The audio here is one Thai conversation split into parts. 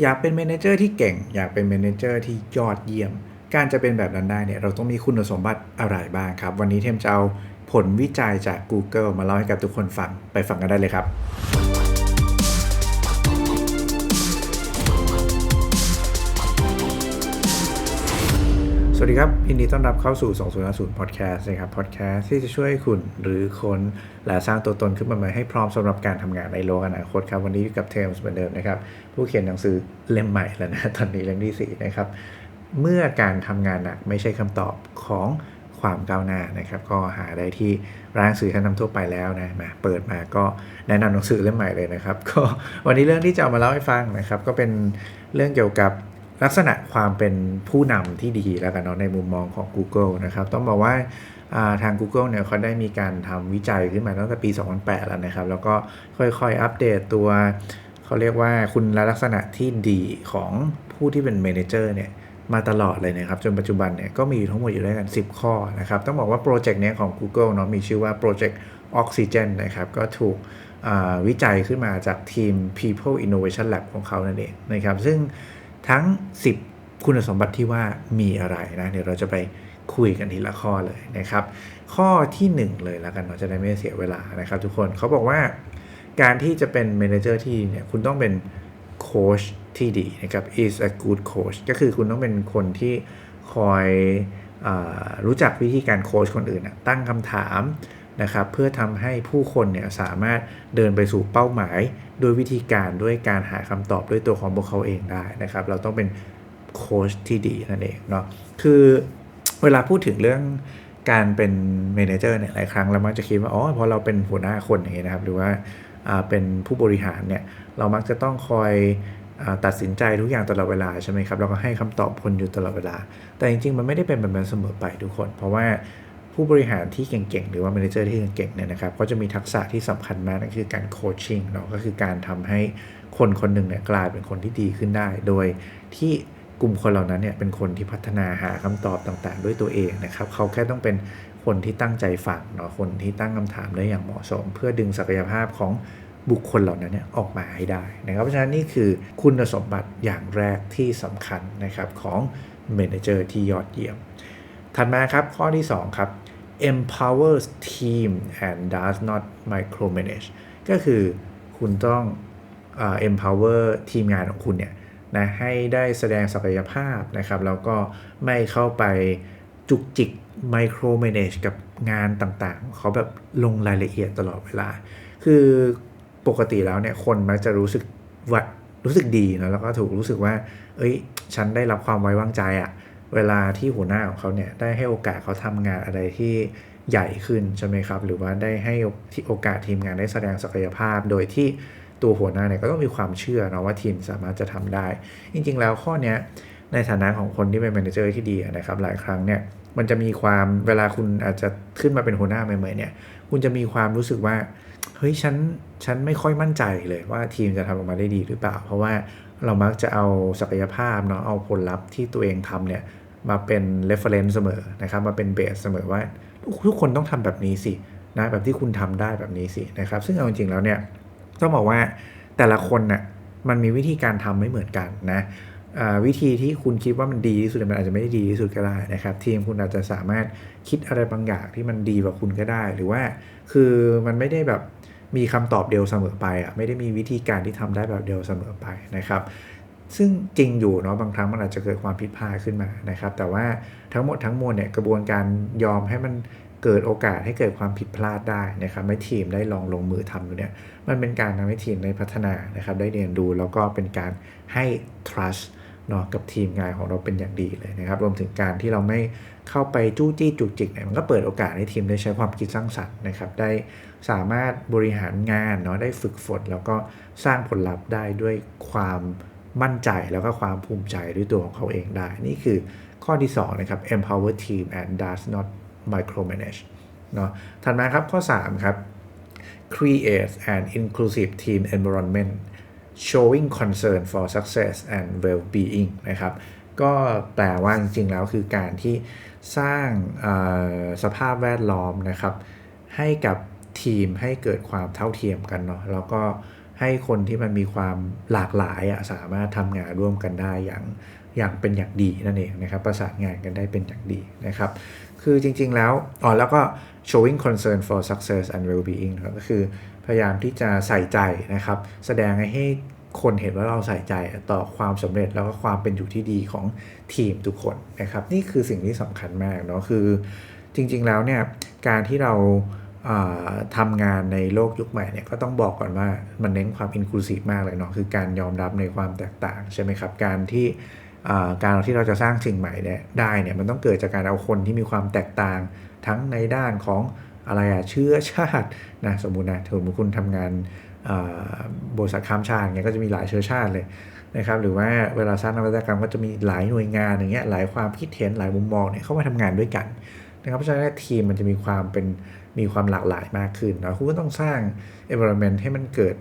อยากเป็นเมนเจอร์ที่เก่ง อยากเป็นเมนเจอร์ที่ยอดเยี่ยม การจะเป็นแบบนั้นได้เนี่ยเราต้องมีคุณสมบัติอะไรบ้างครับ วันนี้เทมจะเอาผลวิจัยจาก Google มาเล่าให้กับทุกคนฟังไปฟังกันได้เลยครับ สวัสดีครับยินดีต้อนรับเข้าสู่ 2050 Podcast นะครับ Podcast ที่จะช่วยคุณหรือคนและสร้างตัวตนขึ้นมาใหม่ให้พร้อมสำหรับการทำงานในโลกอนาคตครับวันนี้อยู่กับเทมส์เหมือนเดิมนะครับ ผู้เขียนหนังสือเล่มใหม่แล้วนะตอนนี้เล่มที่ 4 นะครับ เมื่อการทำงานหนักไม่ใช่คำตอบของความก้าวหน้านะครับ ก็หาได้ที่ร้านหนังสือชั้นนำทั่วไปแล้วนะมาเปิดมาก็แนะนำหนังสือเล่มใหม่เลยนะครับ ก็วันนี้เรื่องที่จะเอามาเล่าให้ฟังนะครับ ก็เป็นเรื่องเกี่ยวกับ ลักษณะความเป็นผู้นำที่ดีแล้วกันเนาะในมุมมองของ Google นะครับ ต้องบอกว่าทาง Google เนี่ยเขาได้มีการทำวิจัยขึ้นมาตั้งแต่ปี 2008 แล้วนะครับ แล้วก็ค่อยๆ อัปเดตตัว เขาเรียกว่าคุณลักษณะที่ดีของผู้ที่เป็นเมนเจอร์เนี่ยมาตลอดเลยนะครับ จนปัจจุบันเนี่ยก็มีทั้งหมดอยู่ด้วยกัน 10 ข้อนะครับ ต้องบอกว่าโปรเจกต์นี้ของ Google เนาะมีชื่อว่าโปรเจกต์ Oxygen นะครับ ก็ถูกวิจัยขึ้นมาจากทีม People Innovation Lab ของเขานั่นเองนะครับ ซึ่ง ทั้ง 10 คุณสมบัติที่ว่ามีอะไรนะ เดี๋ยวเราจะไปคุยกันทีละข้อเลยนะครับ ข้อที่ 1 เลยแล้วกันเราจะได้ไม่เสียเวลานะครับ ทุกคนเขาบอกว่าการที่จะเป็นเมนเจอร์ที่เนี่ยคุณต้องเป็นโค้ชที่ดีนะครับ is a good coach ก็คือคุณต้องเป็นคนที่คอยอรู้จักวิธีการโค้ชคนอื่น ตั้งคำถามนะครับ เพื่อทำให้ผู้คนเนี่ยสามารถเดินไปสู่เป้าหมาย โดยวิธีการด้วยการหาคำตอบด้วยตัวของพวกเขาเองได้นะครับ เราต้องเป็นโค้ชที่ดีนั่นเองเนาะคือเวลาพูดถึงเรื่องการเป็นเมนเจอร์เนี่ยหลายครั้งเรามักจะคิดว่าอ๋อพอเราเป็นหัวหน้าคนอย่างนี้นะครับ หรือว่าเป็นผู้บริหารเนี่ยเรามักจะต้องคอยตัดสินใจทุกอย่างตลอดเวลาใช่ไหมครับเราก็ให้คำตอบคนอยู่ตลอดเวลา แต่จริงๆ มันไม่ได้เป็นแบบนั้นเสมอไปทุกคน เพราะว่า ผู้บริหารที่เก่งๆ หรือว่าเมนเจอร์ที่เก่งๆเนี่ยนะครับก็จะมีทักษะที่สำคัญมากนั่นคือการโคชชิ่งเนาะก็คือการทำให้คนคนหนึ่งเนี่ยกลายเป็นคนที่ดีขึ้นได้ โดยที่กลุ่มคนเหล่านั้นเนี่ยเป็นคนที่พัฒนาหาคำตอบต่างๆ ด้วยตัวเองนะครับเขาแค่ต้องเป็นคนที่ตั้งใจฟังเนาะคนที่ตั้งคำถามได้อย่างเหมาะสม เพื่อดึงศักยภาพของบุคคลเหล่านั้นเนี่ยออกมาให้ได้นะครับเพราะฉะนั้นนี่คือคุณสมบัติอย่างแรกที่สำคัญนะครับของเมนเจอร์ที่ยอดเยี่ยม ถัดมาครับข้อที่ 2 ครับ empowers team and does not micromanage ก็คือคุณต้อง uh, empower ทีมงานของคุณเนี่ยนะให้ได้แสดงศักยภาพนะครับแล้วก็ไม่เข้าไปจุกจิก micromanage กับงานต่างๆ เขาแบบลงรายละเอียดตลอดเวลา คือปกติแล้วเนี่ยคนมักจะรู้สึกว่ารู้สึกดีนะแล้วก็ถูกรู้สึกว่า เอ้ย ฉันได้รับความไว้วางใจอะ เวลาที่หัวหน้าของเขาเนี่ยได้ให้โอกาสเขาทำงานอะไรที่ใหญ่ขึ้นใช่ไหมครับ หรือว่าได้ให้โอกาสทีมงานได้แสดงศักยภาพ โดยที่ตัวหัวหน้าเนี่ยก็ต้องมีความเชื่อนะว่าทีมสามารถจะทำได้ จริง ๆ แล้วข้อนี้ในฐานะของคนที่เป็นแมเนเจอร์ที่ดีนะครับ หลายครั้งเนี่ยมันจะมีความเวลาคุณอาจจะขึ้นมาเป็นหัวหน้าใหม่ๆเนี่ยคุณจะมีความรู้สึกว่าเฮ้ยฉันฉันไม่ค่อยมั่นใจเลยว่าทีมจะทำออกมาได้ดีหรือเปล่า เพราะว่าเรามักจะเอาศักยภาพเนาะเอาผลลัพธ์ที่ตัวเองทำเนี่ย มาเป็น reference เสมอนะครับมาเป็นเบสเสมอว่าทุกคนต้องทำแบบนี้สินะแบบที่คุณทำได้แบบนี้สินะครับซึ่งเอาจริงๆแล้วเนี่ยต้องบอกว่าแต่ละคนน่ะมันมีวิธีการทำไม่เหมือนกันนะวิธีที่คุณคิดว่ามันดีที่สุดมันอาจจะไม่ได้ดีที่สุดก็ได้นะครับ ทีมคุณอาจจะสามารถคิดอะไรบางอย่างที่มันดีกว่าคุณก็ได้ หรือว่าคือมันไม่ได้แบบมีคำตอบเดียวเสมอไปอะไม่ได้มีวิธีการที่ทำได้แบบเดียวเสมอไปนะครับ ซึ่งจริงอยู่เนาะบางครั้งมันอาจจะเกิดความผิดพลาดขึ้นมานะครับ แต่ว่าทั้งหมดทั้งมวลเนี่ยกระบวนการยอมให้มันเกิดโอกาสให้เกิดความผิดพลาดได้นะครับให้ทีมได้ลองลงมือทำดูเนี่ยมันเป็นการทำให้ทีมได้พัฒนานะครับ ได้เรียนรู้แล้วก็เป็นการให้ trust เนาะกับทีมงานของเราเป็นอย่างดีเลยนะครับ รวมถึงการที่เราไม่เข้าไปจู้จี้จุกจิกเนี่ยมันก็เปิดโอกาสให้ทีมได้ใช้ความคิดสร้างสรรค์นะครับได้สามารถบริหารงานเนาะได้ฝึกฝนแล้วก็สร้างผลลัพธ์ได้ด้วยความ มั่นใจแล้วก็ความภูมิใจด้วยตัวของเขาเองได้ นี่คือข้อที่ 2 นะครับ empower team and does not micromanage เนาะถัดมาครับข้อ 3 ครับ create an inclusive team environment showing concern for success and well-being นะครับ ก็แปลว่าจริงๆแล้วคือการที่สร้างสภาพแวดล้อมนะครับ ให้กับทีมให้เกิดความเท่าเทียมกันเนาะแล้วก็ ให้คนที่มันมีความหลากหลายอะสามารถทำงานร่วมกันได้อย่างอย่างเป็นอย่างดีนั่นเองนะครับประสานงานกันได้เป็นอย่างดีนะครับคือจริงๆแล้วอ๋อแล้วก็ showing concern for success and well-being นะครับก็คือพยายามที่จะใส่ใจนะครับ แสดงให้คนเห็นว่าเราใส่ใจต่อความสำเร็จแล้วก็ความเป็นอยู่ที่ดีของทีมทุกคนนะครับ นี่คือสิ่งที่สำคัญมากเนาะคือจริงๆแล้วเนี่ยการที่เรา ทำงานในโลกยุคใหม่เนี่ยก็ต้องบอกก่อนว่ามันเน้นความอินคลูซีฟมากเลยเนาะคือการยอมรับในความแตกต่างใช่ไหมครับ การที่การที่เราจะสร้างสิ่งใหม่เนี่ยได้เนี่ยมันต้องเกิดจากการเอาคนที่มีความแตกต่าง ทั้งในด้านของอะไรอะเชื้อชาตินะสมมุตินะถือคุณทำงานบริษัทข้ามชาติเนี่ยก็จะมีหลายเชื้อชาติเลยนะครับหรือว่าเวลาสร้างนวัตกรรมก็จะมีหลายหน่วยงานอย่างเงี้ยหลายความคิดเห็นหลายมุมมองเนี่ยเข้ามาทำงานด้วยกันนะครับเพราะฉะนั้นทีมมันจะมีความเป็น มีความหลากหลายมากขึ้นนะคุณก็ต้องสร้าง environment ให้มันเกิด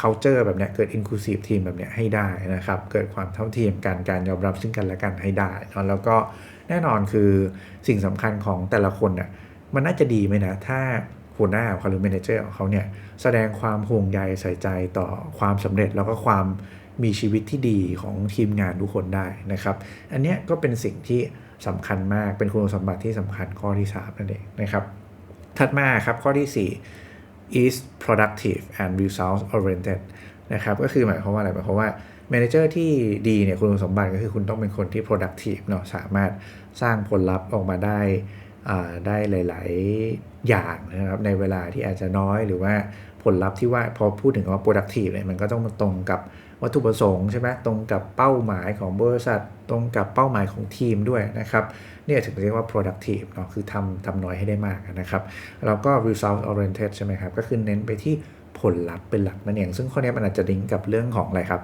culture แบบนี้เกิด inclusive team แบบนี้ให้ได้นะครับ เกิดความเท่าเทียมกันการยอมรับซึ่งกันและกันให้ได้นะแล้วก็แน่นอนคือสิ่งสำคัญของแต่ละคนน่ยมันน่าจะดีไหมนะ ถ้าหัวหน้าของเขาหรือ manager ของเขาเนี่ยแสดงความห่วงใยใส่ใจต่อความสำเร็จแล้วก็ความมีชีวิตที่ดีของทีมงานทุกคนได้นะครับ อันนี้ก็เป็นสิ่งที่สำคัญมากเป็นคุณสมบัติที่สำคัญข้อที่3นั่นเองนะครับ ถัดมาครับข้อที่ 4 is productive and results oriented นะครับก็คือหมายความว่าอะไรหมายความว่า manager ที่ดีเนี่ยคุณสมบัติก็คือคุณต้องเป็นคนที่ productive เนาะสามารถสร้างผลลัพธ์ออกมาได้ได้หลาย ๆ อย่างนะครับในเวลาที่อาจจะน้อยหรือว่าผลลัพธ์ที่ว่าพอพูดถึงว่า productive เนี่ยมันก็ต้องมาตรงกับ วัตถุประสงค์ใช่ไหมตรงกับเป้าหมายของบริษัท ตรงกับเป้าหมายของทีมด้วยนะครับเนี่ยถึงเรียกว่า productive เนาะคือทำทำน้อยให้ได้มากนะครับแล้วก็ result oriented ใช่ไหมครับก็คือเน้นไปที่ผลลัพธ์เป็นหลักนั่นเอง ซึ่งข้อนี้มันอาจจะลิงก์กับเรื่องของอะไรครับ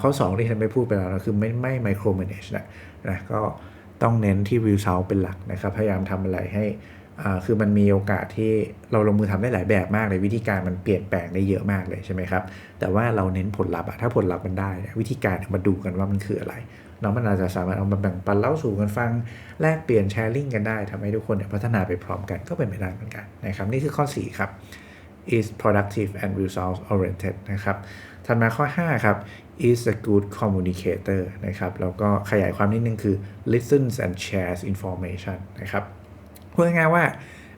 ข้อ 2 ที่ฉันไม่พูดไปแล้วนะคือไม่ไม่ micro manage นะนะก็ต้องเน้นที่ result เป็นหลักนะครับ พยายามทำอะไรให้ คือมันมีโอกาสที่เราลงมือทำได้หลายแบบมากเลยวิธีการมันเปลี่ยนแปลงได้เยอะมากเลยใช่ไหมครับ แต่ว่าเราเน้นผลลัพธ์ถ้าผลลัพธ์มันได้ วิธีการมาดูกันว่ามันคืออะไรเนาะมันอาจจะสามารถเอามาแบ่งปันเล่าสู่กันฟังแลกเปลี่ยนแชร์ลิงกันได้ทำให้ทุกคนเนี่ยพัฒนาไปพร้อมกันก็เป็นไปได้เหมือนกันนะครับนี่คือข้อ 4 ครับ is productive and results oriented นะครับถัดมาข้อ 5 ครับ is a good communicator นะครับแล้วก็ขยายความนิดนึงคือ listens and shares information นะครับ พูดง่ายๆว่า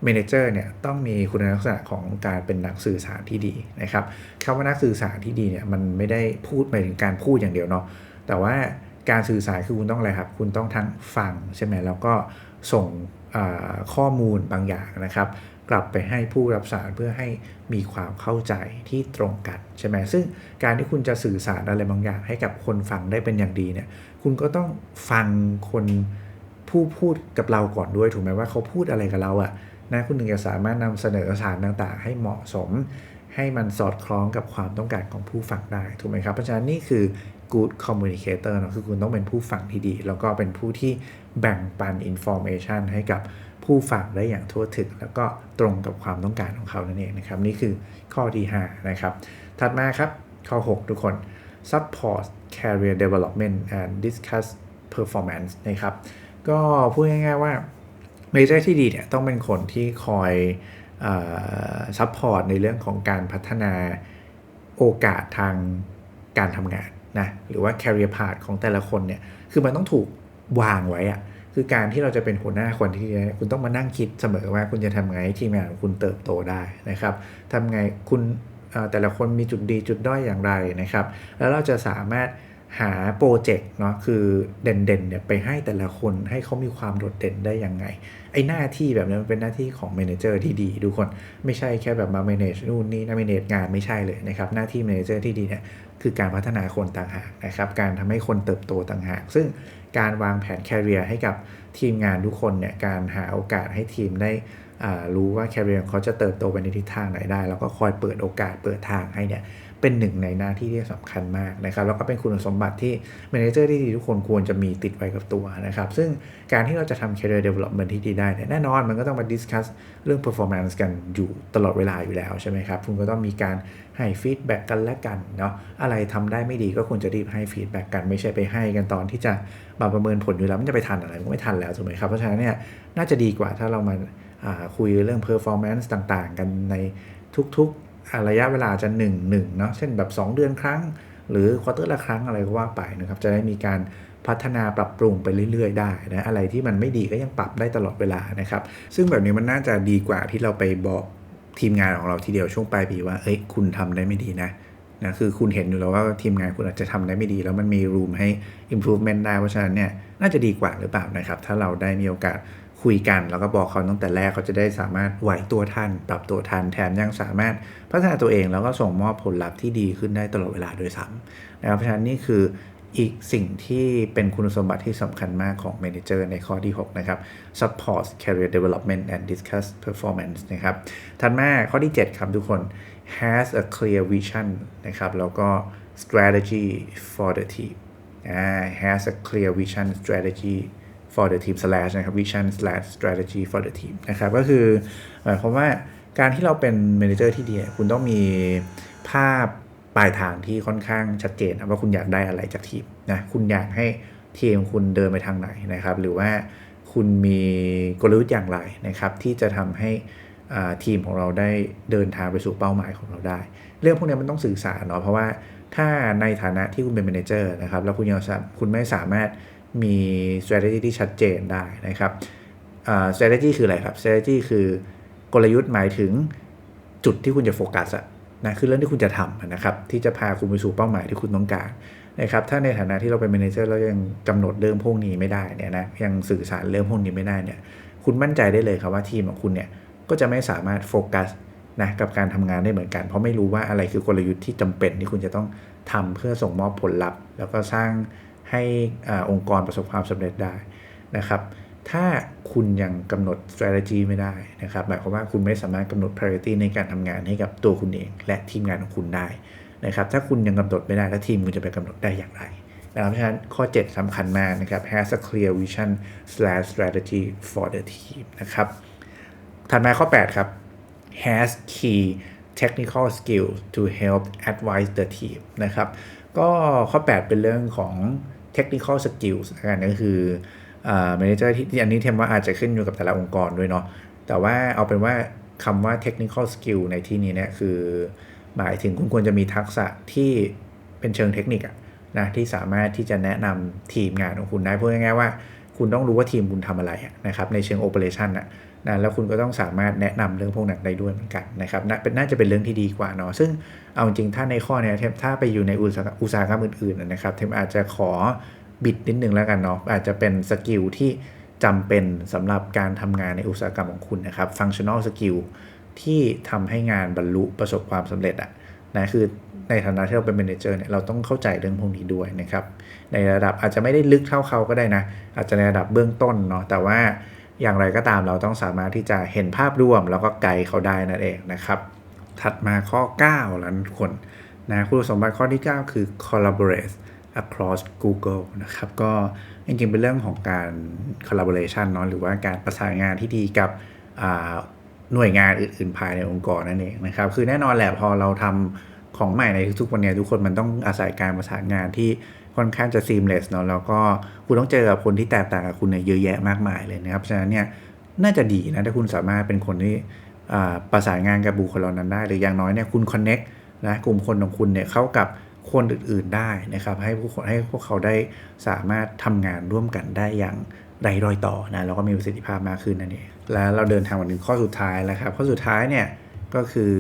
Manager เนี่ยต้องมีคุณลักษณะของการเป็นนักสื่อสารที่ดีนะครับคำว่านักสื่อสารที่ดีเนี่ยมันไม่ได้พูดไปถึงการพูดอย่างเดียวเนาะแต่ว่าการสื่อสารคือคุณต้องอะไรครับ คุณต้องทั้งฟังใช่ไหมแล้วก็ส่งข้อมูลบางอย่างนะครับ กลับไปให้ผู้รับสารเพื่อให้มีความเข้าใจที่ตรงกันใช่ไหมซึ่งการที่คุณจะสื่อสารอะไรบางอย่าง ให้กับคนฟังได้เป็นอย่างดีเนี่ยคุณก็ต้องฟังคน ผู้พูดกับเราก่อนด้วยถูกไหมว่าเขาพูดอะไรกับเราอะนะคุณถึงจะสามารถนำเสนอสารต่างๆ ให้เหมาะสม ให้มันสอดคล้องกับความต้องการของผู้ฟังได้ถูกไหมครับเพราะฉะนั้นนี่คือ good communicator นะคือคุณต้องเป็นผู้ฟังที่ดี แล้วก็เป็นผู้ที่แบ่งปัน information ให้กับผู้ฟังได้อย่างทั่วถึง แล้วก็ตรงกับความต้องการของเขานั่นเองนะครับ นี่คือข้อที่5นะครับ ถัดมาครับ ข้อ 6 ทุกคน support career development and discuss performance นะครับ ก็พูดง่ายๆว่าเมเจอร์ที่ดีเนี่ยต้องเป็นคนที่คอยซัพพอร์ตในเรื่องของการพัฒนาโอกาสทางการทำงานนะหรือว่า career path ของแต่ละคนเนี่ยคือมันต้องถูกวางไว้อะคือการที่เราจะเป็นหัวหน้าคนที่ดีคุณต้องมานั่งคิดเสมอว่าคุณจะทำไงทีมงานของคุณเติบโตได้นะครับทำไงคุณแต่ละคนมีจุดดีจุดด้อยอย่างไรนะครับ แล้วเราจะสามารถ หาโปรเจกต์เนาะคือเด่นๆเนี่ยไปให้แต่ละคนให้เขามีความโดดเด่นได้ยังไง ไอ้หน้าที่แบบนี้มันเป็นหน้าที่ของเมนเจอร์ที่ดีทุกคนไม่ใช่แค่แบบมาเมนจนู่นนี่นะเมนจงานไม่ใช่เลยนะครับ หน้าที่เมนเจอร์ที่ดีเนี่ยคือการพัฒนาคนต่างหากนะครับ การทำให้คนเติบโตต่างหาก ซึ่งการวางแผนแคริเอร์ให้กับทีมงานทุกคนเนี่ยการหาโอกาสให้ทีมได้รู้ว่าแคริเอร์เขาจะเติบโตไปในทิศทางไหนได้ แล้วก็คอยเปิดโอกาสเปิดทางให้เนี่ย เป็นหนึ่งในหน้าที่ที่สำคัญมากนะครับแล้วก็เป็นคุณสมบัติที่แมเนเจอร์ที่ดีทุกคนควรจะมีติดไว้กับตัวนะครับ ซึ่งการที่เราจะทำ career development ที่ดีได้แน่นอนมันก็ต้องมา discuss เรื่อง performance กันอยู่ตลอดเวลาอยู่แล้วใช่ไหมครับ คุณก็ต้องมีการให้ฟีดแบ็กกันและกันเนาะอะไรทำได้ไม่ดีก็ควรจะรีบให้ฟีดแบ็กกันไม่ใช่ไปให้กันตอนที่จะมาประเมินผลอยู่แล้วมันจะไปทันอะไรมันไม่ทันแล้วถูกไหมครับเพราะฉะนั้นเนี่ยน่าจะดีกว่าถ้าเรามาคุยเรื่อง performance ต่างๆ กันในทุกๆ ระยะเวลาจะ1นึ่งหนึ่งเนาะเช่นแบบ 2 เดือนครั้ง หรือควอเตอร์ละครั้งอะไรก็ว่าไปนะครับจะได้มีการพัฒนาปรับปรุงไปเรื่อย ๆ ได้นะอะไรที่มันไม่ดีก็ยังปรับได้ตลอดเวลานะครับ ซึ่งแบบนี้มันน่าจะดีกว่าที่เราไปบอกทีมงานของเราทีเดียวช่วงปลายปีว่าเอ้ยคุณทำได้ไม่ดีนะนะคือคุณเห็นอยู่แล้วว่าทีมงานคุณอาจจะทำได้ไม่ดี แล้วมันมีรูมให้ improvement ได้เพราะฉะนั้นเนี่ยน่าจะดีกว่าหรือเปล่านะครับ ถ้าเราได้มีโอกาส คุยกัน แล้วก็บอกเขาตั้งแต่แรกเขาจะได้สามารถไหวตัวทันปรับตัวทันแถมยังสามารถพัฒนาตัวเองแล้วก็ส่งมอบผลลัพธ์ที่ดีขึ้นได้ตลอดเวลาโดยซ้ำนะครับเพราะฉะนั้นนี่คืออีกสิ่งที่เป็นคุณสมบัติที่สำคัญมากของ Manager ในข้อที่ 6 นะครับ support career development and discuss performance นะครับถัดมาข้อที่ 7 ครับทุกคน has a clear vision นะครับ แล้วก็ strategy for the team has a clear vision strategy for the team slash นะครับ vision slash strategy for the team นะครับ ก็คือหมายความว่าการที่เราเป็น manager ที่ดีคุณต้องมีภาพปลายทางที่ค่อนข้างชัดเจนว่าคุณอยากได้อะไรจากทีมนะคุณอยากให้ทีมคุณเดินไปทางไหนนะครับ หรือว่าคุณมีกลยุทธ์อย่างไรนะครับ ที่จะทำให้ทีมของเราได้เดินทางไปสู่เป้าหมายของเราได้ เรื่องพวกนี้มันต้องสื่อสารเนาะเพราะว่าถ้าในฐานะที่คุณเป็น manager นะครับแล้วคุณยังคุณไม่สามารถ มี strategy ที่ชัดเจนได้นะครับ strategy คืออะไรครับ strategy คือกลยุทธ์หมายถึงจุดที่คุณจะโฟกัสอะนะคือเรื่องที่คุณจะทำนะครับ ที่จะพาคุณไปสู่เป้าหมายที่คุณต้องการนะครับถ้าในฐานะที่เราเป็นแมเนเจอร์เรายังกำหนดเรื่องพวกนี้ไม่ได้เนี่ยนะยังสื่อสารเรื่องพวกนี้ไม่ได้เนี่ยคุณมั่นใจได้เลยครับว่าทีมของคุณเนี่ยก็จะไม่สามารถโฟกัสนะกับการทำงานได้เหมือนกัน เพราะไม่รู้ว่าอะไรคือกลยุทธ์ที่จำเป็นที่คุณจะต้องทำเพื่อส่งมอบผลลัพธ์ แล้วก็สร้าง ให้อองค์กรประสบความสำเร็จได้นะครับ ถ้าคุณยังกำหนด strategy ไม่ได้นะครับหมายความว่าคุณไม่สามารถกำหนด priority ในการทำงานให้กับตัวคุณเอง และทีมงานของคุณได้นะครับถ้าคุณยังกำหนดไม่ได้แล้วทีมคุณจะไปกำหนดได้อย่างไรนะครับเพราะฉะนั้นข้อ 7สำคัญมากนะครับ has a clear vision slash strategy for the team นะครับถัดมาข้อ 8 ครับ has key technical skills to help advise the team นะครับ ก็ข้อ 8 เป็นเรื่องของ technical skills กันก็คือแมเนเจอร์ที่อันนี้เทมว่าอาจจะขึ้นอยู่กับแต่ละองค์กรด้วยเนาะแต่ว่าเอาเป็นว่าคำว่า technical skill ในที่นี้เนี่ยคือ หมายถึงคุณควรจะมีทักษะที่เป็นเชิงเทคนิคอะนะที่สามารถที่จะแนะนำทีมงานของคุณได้พูดง่ายๆว่า คุณต้องรู้ว่าทีมคุณทำอะไรนะครับในเชิงโอเปอเรชันนะ นะแล้วคุณก็ต้องสามารถแนะนำเรื่องพวกนั้นได้ด้วยเหมือนกันนะครับน่าเป็นน่าจะเป็นเรื่องที่ดีกว่าเนาะซึ่งเอาจริงถ้าในข้อนี้เทมถ้าไปอยู่ในอุตสาหกรรมอื่นๆนะครับเทมอาจจะขอบิดนิดนึงแล้วกันเนาะอาจจะเป็นสกิลที่จำเป็นสำหรับการทำงานในอุตสาหกรรมของคุณนะครับฟังชั่นอลสกิลที่ทำให้งานบรรลุประสบความสำเร็จอะนะคือในฐานะที่เราเป็นเมนเจอร์เนี่ยเราต้องเข้าใจเรื่องพวกนี้ด้วยนะครับ ในระดับอาจจะไม่ได้ลึกเท่าเขาก็ได้นะ อาจจะในระดับเบื้องต้นเนาะแต่ว่า อย่างไรก็ตามเราต้องสามารถที่จะเห็นภาพรวมแล้วก็ไกด์เขาได้นั่นเองนะครับ ถัดมาข้อ 9 แล้วทุกคนนะคุณสมบัติข้อที่ 9 คือ collaborate across Google นะครับ ก็จริงๆ เป็นเรื่องของการ collaboration เนาะหรือว่าการประสานงานที่ดีกับหน่วยงานอื่นๆ ภายในองค์กรนั่นเองนะครับ คือแน่นอนแหละพอเราทำของใหม่ในทุกๆวันนี้ทุกคนมันต้องอาศัยการประสานงานที่ ค่อนข้างจะ seamless เนาะแล้วก็คุณต้องเจอกับคนที่แตกต่างกับคุณเนี่ยเยอะแยะมากมายเลยนะครับฉะนั้นเนี่ยน่าจะดีนะถ้าคุณสามารถเป็นคนที่ประสานงานกับบุคคลเหล่านั้นได้ หรืออย่างน้อยเนี่ยคุณ connect นะกลุ่มคนของคุณเนี่ยเข้ากับคนอื่นๆได้นะครับให้ผู้คนให้พวกเขาได้สามารถทำงานร่วมกันได้อย่างไรรอยต่อนะแล้วก็มีประสิทธิภาพมากขึ้นนั่นเองแล้วเราเดินทางมาถึงข้อสุดท้ายแล้วครับ ข้อสุดท้ายเนี่ยก็คือ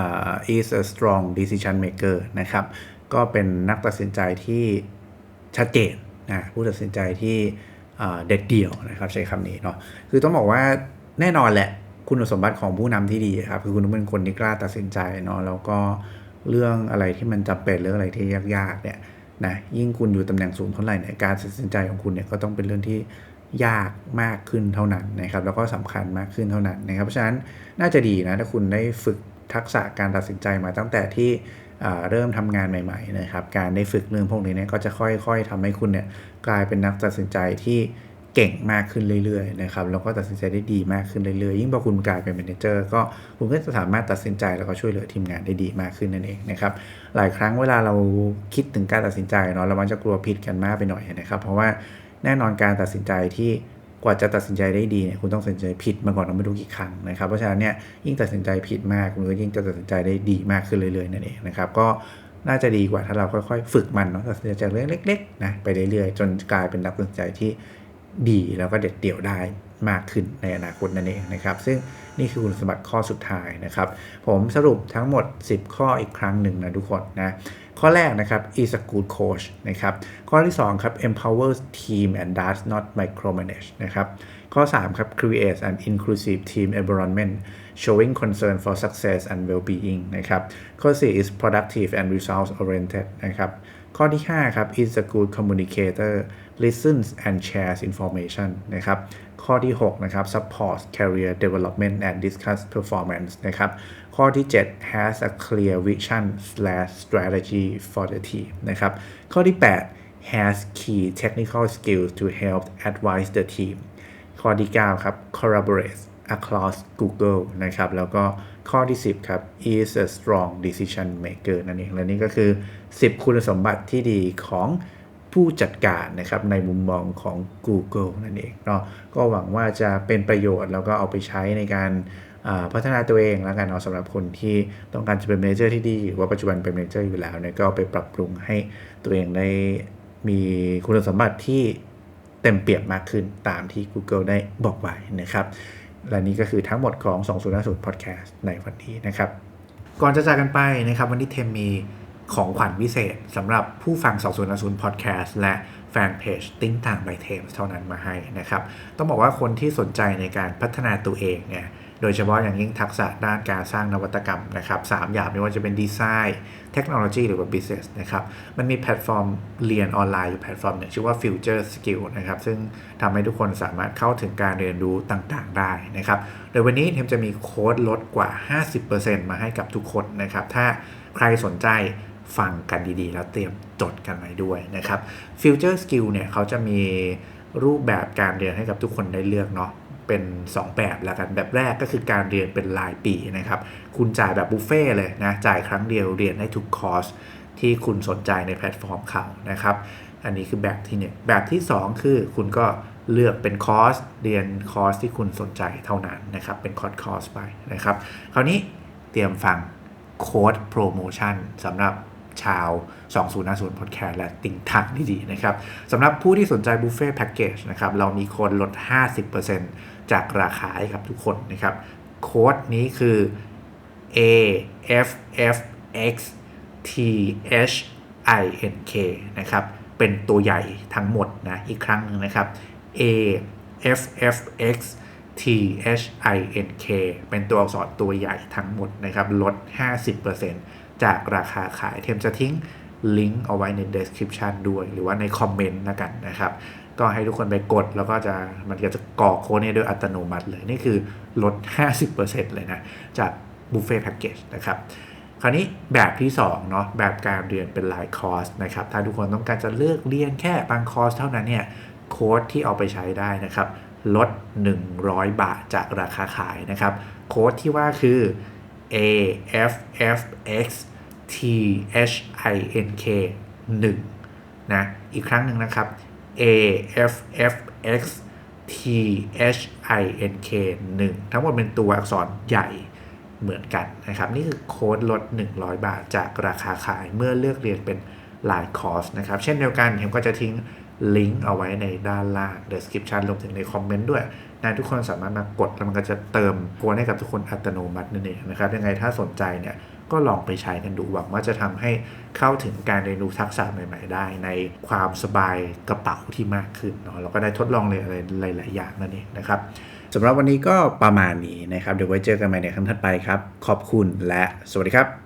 uh, is a strong decision maker นะครับ ก็เป็นนักตัดสินใจที่ชัดเจนนะผู้ตัดสินใจที่เด็ดเดี่ยวนะครับ ใช้คำนี้เนาะคือต้องบอกว่าแน่นอนแหละคุณสมบัติของผู้นำที่ดีครับคือคุณต้องเป็นคนที่กล้าตัดสินใจเนาะแล้วก็เรื่องอะไรที่มันจำเป็นเรื่องอะไรที่ยากๆเนี่ยนะยิ่งคุณอยู่ตำแหน่งสูงเท่าไหร่เนี่ยการตัดสินใจของคุณเนี่ยก็ต้องเป็นเรื่องที่ยากมากขึ้นเท่านั้นนะครับ แล้วก็สำคัญมากขึ้นเท่านั้นนะครับ เพราะฉะนั้นน่าจะดีนะถ้าคุณได้ฝึกทักษะการตัดสินใจมาตั้งแต่ที่ เริ่มทำงานใหม่ๆนะครับการได้ฝึกเรื่องพวกนี้เนี่ยก็จะค่อยๆทำให้คุณเนี่ยกลายเป็นนักตัดสินใจที่เก่งมากขึ้นเรื่อยๆนะครับแล้วก็ตัดสินใจได้ดีมากขึ้นเรื่อยๆยิ่งพอคุณกลายเป็นแมเนเจอร์ก็คุณก็จะสามารถตัดสินใจแล้วก็ช่วยเหลือทีมงานได้ดีมากขึ้นนั่นเองนะครับหลายครั้งเวลาเราคิดถึงการตัดสินใจเนาะเรามักจะกลัวผิดกันมากไปหน่อยนะครับเพราะว่าแน่นอนการตัดสินใจที่ ว่าจะตัดสินใจได้ดีเนี่ยคุณต้องตัดสินใจผิดมาก่อนเราไม่รู้กี่ครั้งนะครับเพราะฉะนั้นเนี่ยยิ่งตัดสินใจผิดมากคุณก็ยิ่งจะตัดสินใจได้ดีมากขึ้นเรื่อยๆนั่นเองนะครับก็น่าจะดีกว่าถ้าเราค่อยๆ ฝึกมันเนาะตัดสินใจจากเรื่องเล็กๆนะไปเรื่อยๆจนกลายเป็นนักตัดสินใจที่ดีแล้วก็เด็ดเดี่ยวได้มากขึ้นในอนาคตนั่นเองนะครับ ซึ่ง นี่คือคุณสมบัติข้อสุดท้ายนะครับ ผมสรุปทั้งหมด 10 ข้ออีกครั้งหนึ่งนะทุกคนนะข้อแรกนะครับ is a good coach นะครับ ข้อที่2ครับ empowers team and does not micromanage นะครับ ข้อ3ครับ creates an inclusive team environment showing concern for success and well-being นะครับ ข้อ4 is productive and results oriented นะครับ ข้อที่5ครับ is a good communicator listens and shares information นะครับ ข้อที่ 6 นะครับ support career development and discuss performance นะครับ ข้อที่ 7 has a clear vision slash strategy for the team นะครับ ข้อที่ 8 has key technical skills to help advise the team ข้อที่ 9 ครับ collaborates across Google นะครับ แล้วก็ข้อที่ 10 ครับ is a strong decision maker นั่นเอง และนี่ก็คือ 10 คุณสมบัติที่ดีของ ผู้จัดการนะครับในมุมมองของ Google นั่นเองเนาะก็หวังว่าจะเป็นประโยชน์แล้วก็เอาไปใช้ในการพัฒนาตัวเองแล้วกันเนาะสำหรับคนที่ต้องการจะเป็นเมเจอร์ที่ดีหรือว่าปัจจุบันเป็นเมเจอร์อยู่แล้วเนี่ยก็ไปปรับปรุงให้ตัวเองได้มีคุณสมบัติที่เต็มเปี่ยมมากขึ้นตามที่ Google ได้บอกไว้นะครับ และนี่ก็คือทั้งหมดของ 2050 Podcast ในวันนี้นะครับ ก่อนจะจากกันไปนะครับ วันนี้เทมมี ของขวัญพิเศษสำหรับผู้ฟัง2050 Podcast และแฟนเพจติ้งต่างใบเทมเท่านั้นมาให้นะครับ ต้องบอกว่าคนที่สนใจในการพัฒนาตัวเองเนี่ยโดยเฉพาะอย่างยิ่งทักษะด้านการสร้างนวัตกรรมนะครับสามอย่างไม่ว่าจะเป็นดีไซน์เทคโนโลยีหรือว่า business นะครับ มันมีแพลตฟอร์มเรียนออนไลน์อยู่แพลตฟอร์มหนึ่งชื่อว่า Future Skill นะครับ ซึ่งทำให้ทุกคนสามารถเข้าถึงการเรียนรู้ต่างๆ ได้นะครับ โดยวันนี้เทมจะมีโค้ดลดกว่า 50%มาให้กับทุกคนนะครับ ถ้าใครสนใจ ฟังกันดีๆ แล้วเตรียมจดกันไว้ด้วยนะครับ Future Skill เนี่ยเขาจะมีรูปแบบการเรียนให้กับทุกคนได้เลือกเนาะเป็น 2 แบบแล้วกันแบบแรกก็คือการเรียนเป็นรายปีนะครับ คุณจ่ายแบบบุฟเฟ่เลยนะจ่ายครั้งเดียวเรียนได้ทุกคอร์สที่คุณสนใจในแพลตฟอร์มเขานะครับ อันนี้คือแบบที่1แบบที่ 2 คือคุณก็เลือกเป็นคอร์สเรียนคอร์สที่คุณสนใจเท่านั้นนะครับ เป็นคอร์สคอร์สไปนะครับ คราวนี้เตรียมฟังโค้ดโปรโมชั่นสำหรับ ชาว 2050 Podcast และติ่งทางดีๆนะครับสำหรับผู้ที่สนใจบุฟเฟ่แพ็กเกจนะครับเรามีโค้ดลด 50%จากราคาให้กับทุกคนนะครับโค้ดนี้คือ A F F X T H I N K นะครับ เป็นตัวใหญ่ทั้งหมดนะ อีกครั้งหนึ่งนะครับ A F F X T H I N K เป็นตัวอักษรตัวใหญ่ทั้งหมดนะครับ ลด 50% จากราคาขายเทมจะทิ้งลิงก์เอาไว้ใน description ด้วย หรือว่าในคอมเมนต์นะกันนะครับ ก็ให้ทุกคนไปกดแล้วก็จะมันก็จะกรอกโค้ดนี้โดยอัตโนมัติเลย นี่คือลด 50%เลยนะ จากบุฟเฟ่แพ็กเกจนะครับคราวนี้แบบที่2เนาะแบบการเรียนเป็นรายคอร์สนะครับ ถ้าทุกคนต้องการจะเลือกเรียนแค่บางคอร์สเท่านั้นเนี่ยโค้ดที่เอาไปใช้ได้นะครับ ลด 100 บาทจากราคาขายนะครับ โค้ดที่ว่าคือ A F F X T H I N K 1นะอีกครั้งหนึ่งนะครับ A F F X T H I N K 1ทั้งหมดเป็นตัวอักษรใหญ่เหมือนกันนะครับ นี่คือโค้ดลด 100 บาทจากราคาขายเมื่อเลือกเรียนเป็นหลายคอร์สนะครับ เช่นเดียวกันเฮมก็จะทิ้ง ลิงก์เอาไว้ในด้านล่าง description รวมถึงในคอมเมนต์ด้วยนะทุกคนสามารถมากดแล้วมันก็จะเติมโค้ดให้กับทุกคนอัตโนมัตินั่นเองนะครับ ยังไงถ้าสนใจเนี่ยก็ลองไปใช้กันดูหวังว่าจะทำให้เข้าถึงการเรียนรู้ทักษะใหม่ ๆ ได้ ในความสบายกระเป๋าที่มากขึ้นเนาะเราก็ได้ทดลองเลยอะไรหลาย ๆ อย่างนั่นเองนะครับสำหรับวันนี้ก็ประมาณนี้นะครับ เดี๋ยวไว้เจอกันใหม่ในครั้งถัดไปครับ ขอบคุณและสวัสดีครับ